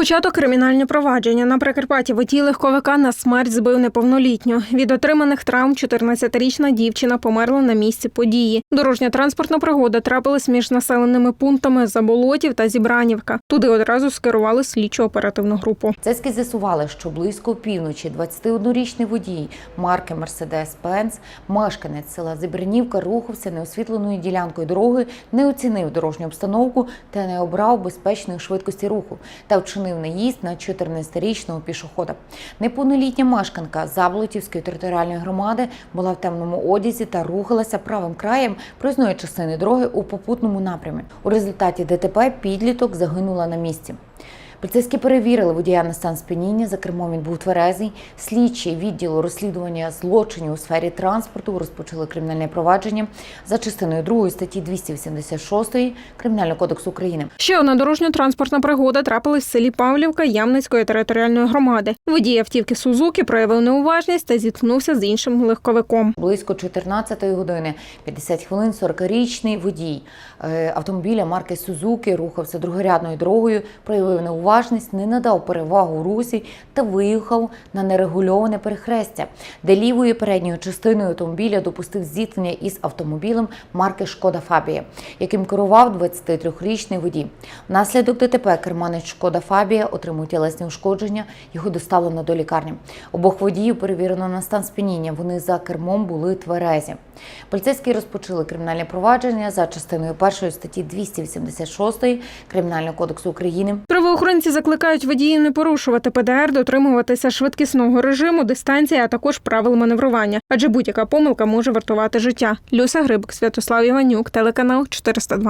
Розпочато кримінальне провадження на Прикарпатті водій легковика на смерть збив неповнолітню. Від отриманих травм 14-річна дівчина померла на місці події. Дорожня транспортна пригода трапилась між населеними пунктами Заболотів та Зібранівка. Туди одразу скерували слідчо оперативну групу. Цески з'ясували, що близько півночі 21-річний водій марки Мерседес-Бенц, мешканець села Зібранівка, рухався неосвітленою ділянкою дороги, не оцінив дорожню обстановку та не обрав безпечної швидкості руху та вчинив наїзд на 14-річного пішохода. Неповнолітня мешканка Заблотівської територіальної громади була в темному одязі та рухалася правим краєм проїзної частини дороги у попутному напрямі. У результаті ДТП підліток загинула на місці. Поліцейські перевірили водія на стан сп'яніння. За кермом він був тверезий. Слідчі відділу розслідування злочинів у сфері транспорту розпочали кримінальне провадження за частиною 2 статті 286 Кримінального кодексу України. Ще одна дорожньо-транспортна пригода трапилась в селі Павлівка Ямницької територіальної громади. Водій автівки Сузуки проявив неуважність та зіткнувся з іншим легковиком. Близько 14 години 50 хвилин 40-річний водій е, автомобіля марки Сузуки рухався другорядною дорогою, проявив неуважність, не надав перевагу русі та виїхав на нерегульоване перехрестя, де лівою передньою частиною автомобіля допустив зіткнення із автомобілем марки Шкода Фабія, яким керував 23-річний водій. Внаслідок ДТП керманець Шкода Фабія отримав тілесні ушкодження, його доставлено до лікарні. Обох водіїв перевірено на стан сп'яніння. Вони за кермом були тверезі. Поліцейські розпочали кримінальне провадження за частиною першої статті 286 Кримінального кодексу України. Правоохоронці закликають водіїв не порушувати ПДР, дотримуватися швидкісного режиму, дистанції, а також правил маневрування, адже будь-яка помилка може вартувати життя. Люся Грибик, Святослав Іванюк, телеканал 402.